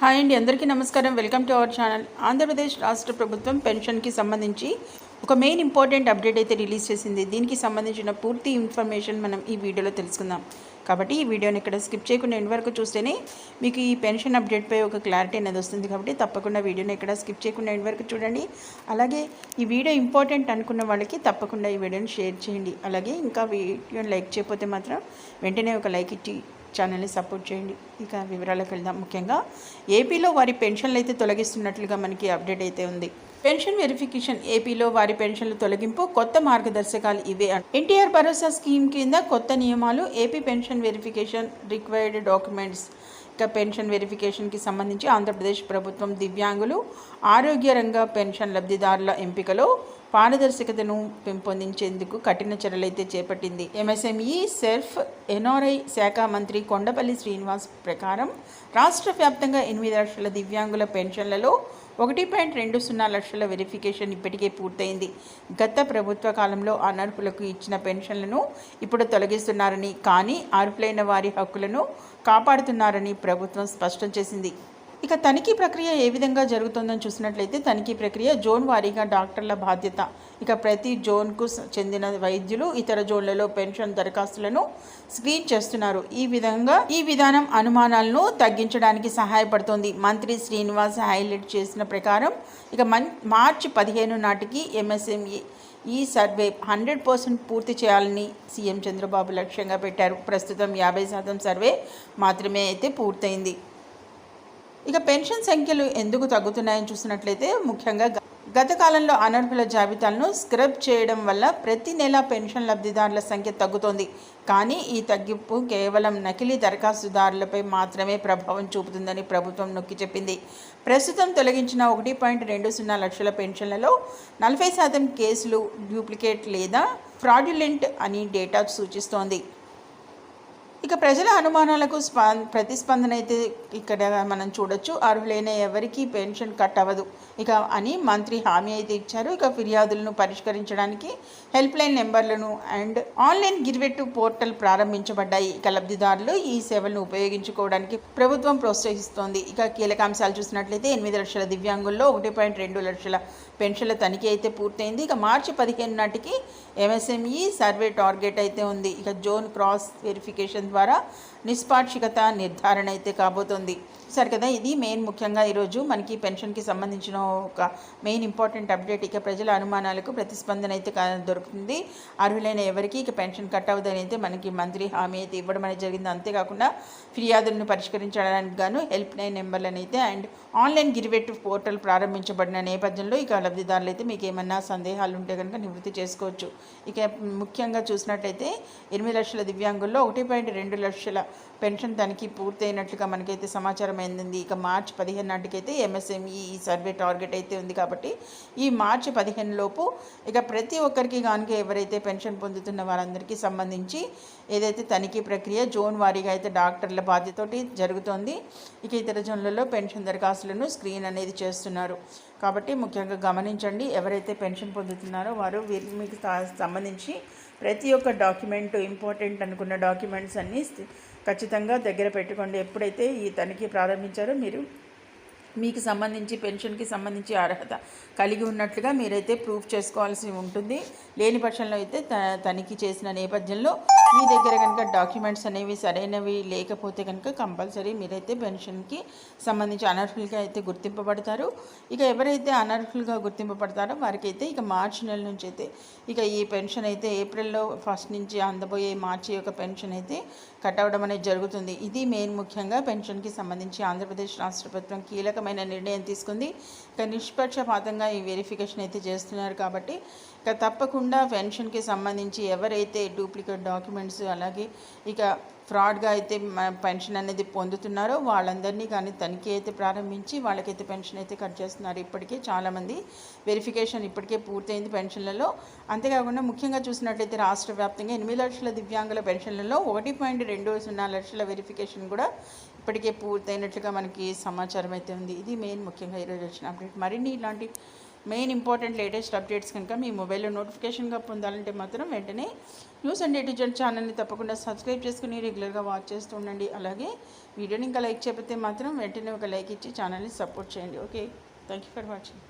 Hi అండి అందరికీ నమస్కారం. Welcome to our channel. Andhra Pradesh రాష్ట్ర ప్రభుత్వం పెన్షన్కి సంబంధించి ఒక మెయిన్ ఇంపార్టెంట్ అప్డేట్ అయితే రిలీజ్ చేసింది. దీనికి సంబంధించిన పూర్తి ఇన్ఫర్మేషన్ మనం ఈ వీడియోలో తెలుసుకుందాం. కాబట్టి ఈ వీడియోని ఇక్కడ స్కిప్ చేయకుండా ఎండ్ వరకు చూస్తేనే మీకు ఈ పెన్షన్ అప్డేట్పై ఒక క్లారిటీ అనేది వస్తుంది. కాబట్టి తప్పకుండా వీడియోని ఇక్కడ స్కిప్ చేయకుండా ఎండ్ వరకు చూడండి. అలాగే ఈ వీడియో ఇంపార్టెంట్ అనుకున్న వాళ్ళకి తప్పకుండా ఈ వీడియోని షేర్ చేయండి. అలాగే ఇంకా వీడియోని లైక్ చేయకపోతే మాత్రం వెంటనే ఒక లైక్ ఇచ్చి ఛానల్ని సపోర్ట్ చేయండి. ఇక వివరాలకు వెళ్దాం. ముఖ్యంగా ఏపీలో వారి పెన్షన్లు అయితే తొలగిస్తున్నట్లుగా మనకి అప్డేట్ అయితే ఉంది. పెన్షన్ వెరిఫికేషన్ ఏపీలో వారి పెన్షన్ల తొలగింపు కొత్త మార్గదర్శకాలు ఇవే ఎన్టీఆర్ భరోసా స్కీమ్ కింద కొత్త నియమాలు AP pension verification required documents ఇక పెన్షన్ వెరిఫికేషన్కి సంబంధించి ఆంధ్రప్రదేశ్ ప్రభుత్వం దివ్యాంగులు ఆరోగ్య రంగ పెన్షన్ లబ్ధిదారుల ఎంపికలో పారదర్శకతను పెంపొందించేందుకు కఠిన చర్యలైతే చేపట్టింది. ఎంఎస్ఎంఈ సెర్ఫ్ ఎన్ఆర్ఐ శాఖ మంత్రి కొండపల్లి శ్రీనివాస్ ప్రకారం రాష్ట్ర వ్యాప్తంగా ఎనిమిది లక్షల దివ్యాంగుల పెన్షన్లలో ఒకటి పాయింట్ రెండు సున్నా లక్షల వెరిఫికేషన్ ఇప్పటికే పూర్తయింది. గత ప్రభుత్వ కాలంలో అనర్హులకు ఇచ్చిన పెన్షన్లను ఇప్పుడు తొలగిస్తున్నారని కానీ అర్హులైన వారి హక్కులను కాపాడుతున్నారని ప్రభుత్వం స్పష్టం చేసింది. ఇక తనిఖీ ప్రక్రియ ఏ విధంగా జరుగుతుందని చూసినట్లయితే తనిఖీ ప్రక్రియ జోన్ వారీగా డాక్టర్ల బాధ్యత. ఇక ప్రతి జోన్కు చెందిన వైద్యులు ఇతర జోన్లలో పెన్షన్ దరఖాస్తులను స్క్రీన్ చేస్తున్నారు. ఈ విధంగా ఈ విధానం అనుమానాలను తగ్గించడానికి సహాయపడుతుంది. మంత్రి శ్రీనివాస్ హైలైట్ చేసిన ప్రకారం ఇక మన్ మార్చి పదిహేను నాటికి ఎంఎస్ఎంఈ ఈ సర్వే హండ్రెడ్ పర్సెంట్ పూర్తి చేయాలని సీఎం చంద్రబాబు లక్ష్యంగా పెట్టారు. ప్రస్తుతం యాభై శాతం సర్వే మాత్రమే అయితే పూర్తయింది. ఇక పెన్షన్ సంఖ్యలు ఎందుకు తగ్గుతున్నాయని చూసినట్లయితే ముఖ్యంగా గత కాలంలో అనర్హుల జాబితాలను స్క్రబ్ చేయడం వల్ల ప్రతి నెల పెన్షన్ లబ్ధిదారుల సంఖ్య తగ్గుతోంది. కానీ ఈ తగ్గింపు కేవలం నకిలీ దరఖాస్తుదారులపై మాత్రమే ప్రభావం చూపుతుందని ప్రభుత్వం నొక్కి చెప్పింది. ప్రస్తుతం తొలగించిన ఒకటి పాయింట్ రెండు సున్నా లక్షల పెన్షన్లలో నలభై శాతం కేసులు డూప్లికేట్ లేదా ఫ్రాడ్యులెంట్ అని డేటా సూచిస్తోంది. ఇక ప్రజల అనుమానాలకు స్పా ప్రతిస్పందన అయితే ఇక్కడ మనం చూడొచ్చు. అర్హులైన ఎవరికీ పెన్షన్ కట్ అవ్వదు ఇక అని మంత్రి హామీ అయితే ఇచ్చారు. ఇక ఫిర్యాదులను పరిష్కరించడానికి హెల్ప్ లైన్ నెంబర్లను అండ్ ఆన్లైన్ గిరివెట్టు పోర్టల్ ప్రారంభించబడ్డాయి. ఇక లబ్ధిదారులు ఈ సేవలను ఉపయోగించుకోవడానికి ప్రభుత్వం ప్రోత్సహిస్తోంది. ఇక కీలక అంశాలు చూసినట్లయితే ఎనిమిది లక్షల దివ్యాంగుల్లో ఒకటి పాయింట్ రెండు లక్షల పెన్షన్ల తనిఖీ అయితే పూర్తయింది. ఇక మార్చి పదిహేను నాటికి ఎంఎస్ఎంఈ సర్వే టార్గెట్ అయితే ఉంది. ఇక జోన్ క్రాస్ వెరిఫికేషన్ ద్వారా నిష్పాక్షికత నిర్ధారణ అయితే కాబోతోంది. సరే కదా ఇది మెయిన్ ముఖ్యంగా ఈరోజు మనకి పెన్షన్కి సంబంధించిన ఒక మెయిన్ ఇంపార్టెంట్ అప్డేట్. ఇక ప్రజల అనుమానాలకు ప్రతిస్పందన అయితే దొరుకుతుంది. అర్హులైన ఎవరికి ఇక పెన్షన్ కట్ అవ్వదని అయితే మనకి మంత్రి హామీ అయితే ఇవ్వడం అనేది జరిగింది. అంతేకాకుండా ఫిర్యాదులను పరిష్కరించడానికి గాను హెల్ప్ లైన్ నెంబర్లను అయితే అండ్ ఆన్లైన్ గిరివెట్టు పోర్టల్ ప్రారంభించబడిన నేపథ్యంలో ఇక లబ్ధిదారులు అయితే మీకు ఏమన్నా సందేహాలు ఉంటే కనుక నివృత్తి చేసుకోవచ్చు. ఇక ముఖ్యంగా చూసినట్టయితే ఎనిమిది లక్షల దివ్యాంగుల్లో ఒకటి పాయింట్ రెండు లక్షల పెన్షన్ తనిఖీ పూర్తయినట్లుగా మనకైతే సమాచారం అయింది ఇక మార్చి పదిహేను నాటికైతే ఎంఎస్ఎంఈ ఈ సర్వే టార్గెట్ అయితే ఉంది కాబట్టి ఈ మార్చి పదిహేను లోపు ఇక ప్రతి ఒక్కరికి కనుక ఎవరైతే పెన్షన్ పొందుతున్న వారందరికీ సంబంధించి ఏదైతే తనిఖీ ప్రక్రియ జోన్ వారీగా అయితే డాక్టర్ల బాధ్యతతోటి జరుగుతోంది. ఇక ఇతర జోన్లలో పెన్షన్ దరఖాస్తులను స్క్రీన్ అనేది చేస్తున్నారు. కాబట్టి ముఖ్యంగా గమనించండి ఎవరైతే పెన్షన్ పొందుతున్నారో వారు వీరికి మీకు సంబంధించి ప్రతి ఒక్క డాక్యుమెంట్ ఇంపార్టెంట్ అనుకున్న డాక్యుమెంట్స్ అన్నీ ఖచ్చితంగా దగ్గర పెట్టుకోండి. ఎప్పుడైతే ఈ తనిఖీ ప్రారంభించారో మీరు మీకు సంబంధించి పెన్షన్కి సంబంధించి అర్హత కలిగి ఉన్నట్లుగా మీరైతే ప్రూఫ్ చేసుకోవాల్సి ఉంటుంది. లేని పక్షంలో అయితే త తనిఖీ చేసిన నేపథ్యంలో మీ దగ్గర కనుక డాక్యుమెంట్స్ అనేవి సరైనవి లేకపోతే కనుక కంపల్సరీ మీరైతే పెన్షన్కి సంబంధించి అనర్హులుగా అయితే గుర్తింపబడతారు. ఇక ఎవరైతే అనర్హులుగా గుర్తింపబడతారో వారికైతే ఇక మార్చి నెల నుంచి అయితే ఇక ఈ పెన్షన్ అయితే ఏప్రిల్లో ఫస్ట్ నుంచి అందబోయే మార్చి యొక్క పెన్షన్ అయితే కట్ అవడం అనేది జరుగుతుంది. ఇది మెయిన్ ముఖ్యంగా పెన్షన్కి సంబంధించి ఆంధ్రప్రదేశ్ రాష్ట్ర ప్రభుత్వం కీలకమైన నిర్ణయం తీసుకుంది. ఇక నిష్పక్షపాతంగా ఈ వెరిఫికేషన్ అయితే చేస్తున్నారు కాబట్టి ఇక తప్పకుండా పెన్షన్కి సంబంధించి ఎవరైతే డూప్లికేట్ డాక్యుమెంట్స్ అలాగే ఇక ఫ్రాడ్గా అయితే పెన్షన్ అనేది పొందుతున్నారో వాళ్ళందరినీ కానీ తనిఖీ అయితే ప్రారంభించి వాళ్ళకైతే పెన్షన్ అయితే కట్ చేస్తున్నారు. ఇప్పటికే చాలామంది వెరిఫికేషన్ ఇప్పటికే పూర్తయింది పెన్షన్లలో. అంతేకాకుండా ముఖ్యంగా చూసినట్లయితే రాష్ట్ర వ్యాప్తంగా ఎనిమిది లక్షల దివ్యాంగుల పెన్షన్లలో ఒకటి పాయింట్ రెండు సున్నా లక్షల వెరిఫికేషన్ కూడా ఇప్పటికే పూర్తయినట్లుగా మనకి సమాచారం అయితే ఉంది. ఇది మెయిన్ ముఖ్యంగా ఈరోజు వచ్చిన అప్డేట్. మరిన్ని ఇలాంటి మెయిన్ ఇంపార్టెంట్ లేటెస్ట్ అప్డేట్స్ కనుక మీ మొబైల్లో నోటిఫికేషన్గా పొందాలంటే మాత్రం వెంటనే న్యూస్ అండ్ ఎడిజెంట్ ఛానల్ని తప్పకుండా సబ్స్క్రైబ్ చేసుకుని రెగ్యులర్గా వాచ్ చేస్తూ ఉండండి. అలాగే వీడియోని ఇంకా లైక్ చేయకపోతే మాత్రం వెంటనే ఒక లైక్ ఇచ్చి ఛానల్ని సపోర్ట్ చేయండి. Okay. Thank you for watching.